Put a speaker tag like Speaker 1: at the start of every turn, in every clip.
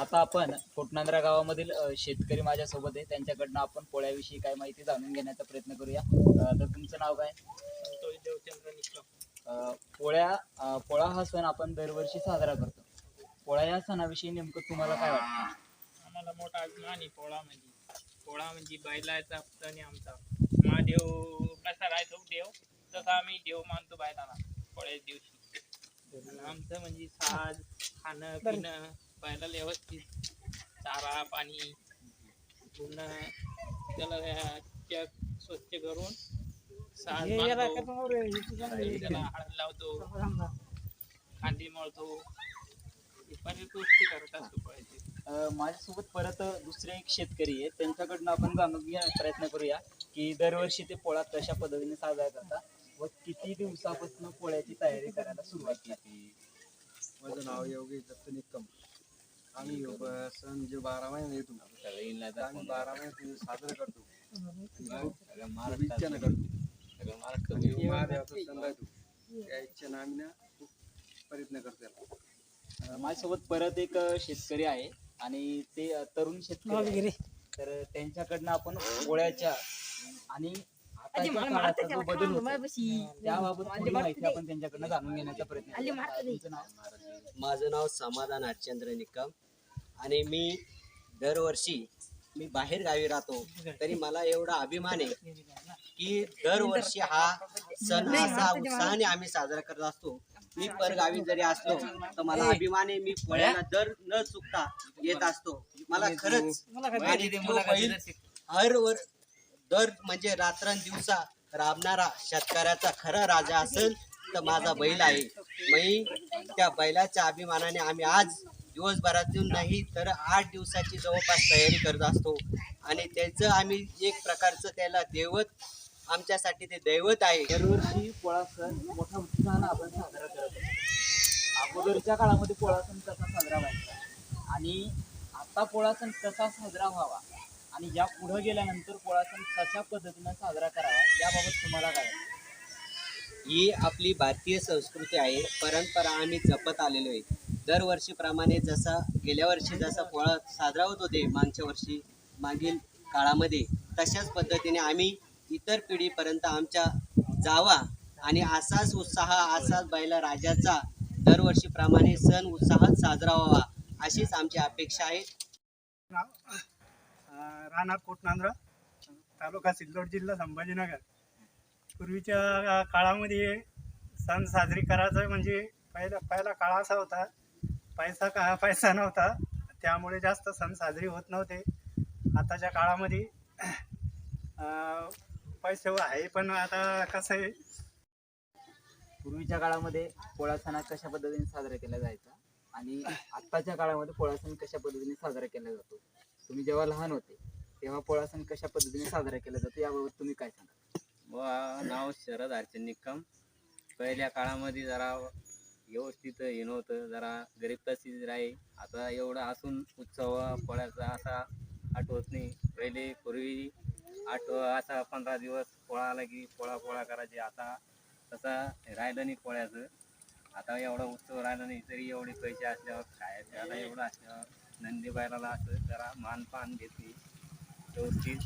Speaker 1: आता आपण कोटनांद्रा गावामधील अ, शेतकरी माझ्यासोबत आहे. त्यांच्याकडनं आपण पोळ्याविषयी काय माहिती जाणून घेण्याचा प्रयत्न करूया. अ, तर तुमचं नाव काय?
Speaker 2: संतोष देवचंद्र निकम.
Speaker 1: अ, पोळ्या अ, पोळा हा सण आपण दरवर्षी साजरा करतो. पोळा या सणाविषयी नेमकं तुम्हाला काय वाटतं?
Speaker 2: आम्हाला मोठा अभिमान आहे पोळा म्हणजे. पोळा म्हणजे बैलाचा सण आहे आमचा. महादेव कसा राहतो? देव. तसा आम्ही देव मानतो बैलाला. पोळ्याच्या दिवशी. आणि आमचं म्हणजे साज खाणं पिणं बैलाला व्यवस्थित. चारा पाणी पुन्हा त्याला चक स्वच्छ करून त्याला हळद लावतो. कांदे मळतो. हे गोष्टी करत असतो
Speaker 1: माझ्यासोबत परत दुसरे एक शेतकरी आहे त्यांच्याकडनं आपण जाणून घेण्याचा प्रयत्न करूया की दरवर्षी ते पोळा कशा पद्धतीने साजरा करतात व किती दिवसापासून पोळ्याची तयारी करायला सुरुवात केली?
Speaker 3: माझं नाव योगेश दत्त निकम आम्ही योग सण जे बारा महिने येतो. आम्ही बारा महिने साजरा करतो. इच्छेनं करतो आणि महादेवाचा सण राहतो. त्या इच्छेनं आम्ही ना खूप प्रयत्न करतो याला.
Speaker 1: अ, माझ्यासोबत परत एक शेतकरी आहे. आणि ते तरुण शेतकरी आहे. तर त्यांच्याकडनं आपण पोळ्याच्या आणि आताच्या काळाचा जो बदल होतो. त्याबाबत थोडी माहिती आपण त्यांच्याकडनं जाणून घेण्याचा प्रयत्न करूया. अ, तुमचं नाव?
Speaker 4: माझं नाव समाधान हरचंद्र निकम. आणि मी दरवर्षी मी बाहेर गावी राहतो. तरी मला एवढा अभिमान आहे की दरवर्षी हा सण असा उत्साहाने आम्ही साजरा करत असतो. मी परगावी जरी असलो तर मला अभिमान आहे मी पोळ्याला दर न चुकता येत असतो. मला खरंच आणि तो बैल हर वर दर म्हणजे रात्रंदिवसा राबणारा शेतकऱ्याचा खरा राजा असेल तर माझा बैल आहे. मी त्या बैलाच्या अभिमानाने आम्ही आज दिवसभरातून नाही तर आठ दिवसाची जवळपास तयारी करत असतो. आणि त्याचं आम्ही एक प्रकारचं त्याला दैवत आमच्यासाठी ते दैवत आहे.
Speaker 1: दरवर्षी पोळा सण मोठ्या उत्साहानं आपण साजरा करत असतो. अगोदरच्या काळामध्ये पोळा सण कसा साजरा व्हायचा? आणि आता पोळा सण कसा साजरा व्हावा? आणि या पुढे गेल्यानंतर पोळा सण कशा पद्धतीनं साजरा करावा याबाबत तुम्हाला काय?
Speaker 4: ही आपली भारतीय संस्कृती आहे परंपरा आम्ही जपत आलेलो आहे. दरवर्षीप्रमाणे जसा गेल्या वर्षी जसा पोळा साजरा होत होते मागच्या वर्षी मागील काळामध्ये तशाच पद्धतीने आम्ही इतर पिढीपर्यंत आमच्या जावा आणि असाच उत्साह असाच बैला राजाचा दरवर्षीप्रमाणे सण उत्साहात साजरा व्हावा अशीच आमची अपेक्षा आहे.
Speaker 5: अं, राहणार कोटनांद्र तालुका सिल्लोड जिल्हा संभाजीनगर. पूर्वीच्या काळामध्ये सण साजरी करायचं म्हणजे पहिला पहिला काळ असा होता पैसा का पैसा नव्हता त्यामुळे जास्त सण साजरी होत नव्हते. आताच्या काळामध्ये पैसे आहे पण आता कसं आहे?
Speaker 1: पूर्वीच्या काळामध्ये पोळा सणा कशा पद्धतीने साजरा केला जायचा? आणि आत्ताच्या काळामध्ये पोळा सण कशा पद्धतीने साजरा केला जातो? तुम्ही जेव्हा लहान होते तेव्हा पोळा सण कशा पद्धतीने साजरा केला जातो? याबाबत तुम्ही काय सांगा
Speaker 6: व नाव शरद अर्चन निकम पहिल्या काळामध्ये जरा व्यवस्थित हे नव्हतं जरा गरीब परिस्थिती राही आता एवढा असून उत्सव पोळ्याचा असा आठवत नाही. पहिले पूर्वी आठ असा पंधरा दिवस पोळा आला की पोळा पोळा करायचे. आता तसा राहिलं नाही पोळ्याचं. आता एवढा उत्सव राहिला नाही तरी एवढे पैसे असल्यावर खायचे आता एवढं असल्यावर. नंदी बैलाला असं जरा मानपान घेतली. व्यवस्थित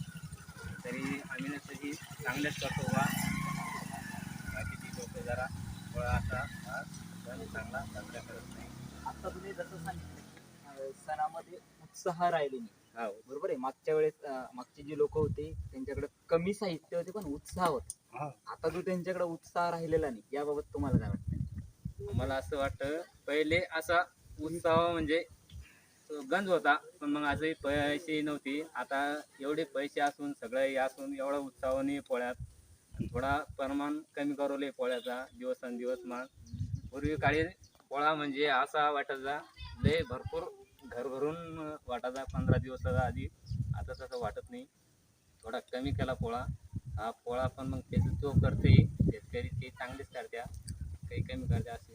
Speaker 6: तरी आम्ही ना तशी चांगलेच करतो बा बाकीची लोक जरा पोळा असा हा सण चांगला साजरा करत नाही.
Speaker 1: आता तुम्ही जसं सांगितलं सणामध्ये उत्साह राहिले नाही.
Speaker 6: हो.
Speaker 1: बरोबर आहे? मागच्या वेळेस मागचे जे लोक होते त्यांच्याकडे कमी साहित्य होते पण उत्साह होता.
Speaker 5: हा.
Speaker 1: आता जो त्यांच्याकडे उत्साह राहिलेला नाही. याबाबत तुम्हाला काय वाटतं?
Speaker 6: मला असं वाटतं पहिले असा उत्साह म्हणजे गंज होता पण मग आजही पैसे नव्हती. आता एवढे पैसे असून सगळं हे असून एवढा उत्साहाने पोळ्यात. आणि थोडा प्रमाण कमी करवले पोळ्याचा दिवसेंदिवस मान पूर्वी काळी पोळा म्हणजे असा वाटायचा लय भरपूर घरभरून वाटायचा पंधरा दिवसाचा आधी. आता तसं वाटत नाही. थोडा कमी केला पोळा. हा पोळा पण मग त्याचं तो करते. शेतकरी ते चांगलेच करत्या. काही कमी करत्या असे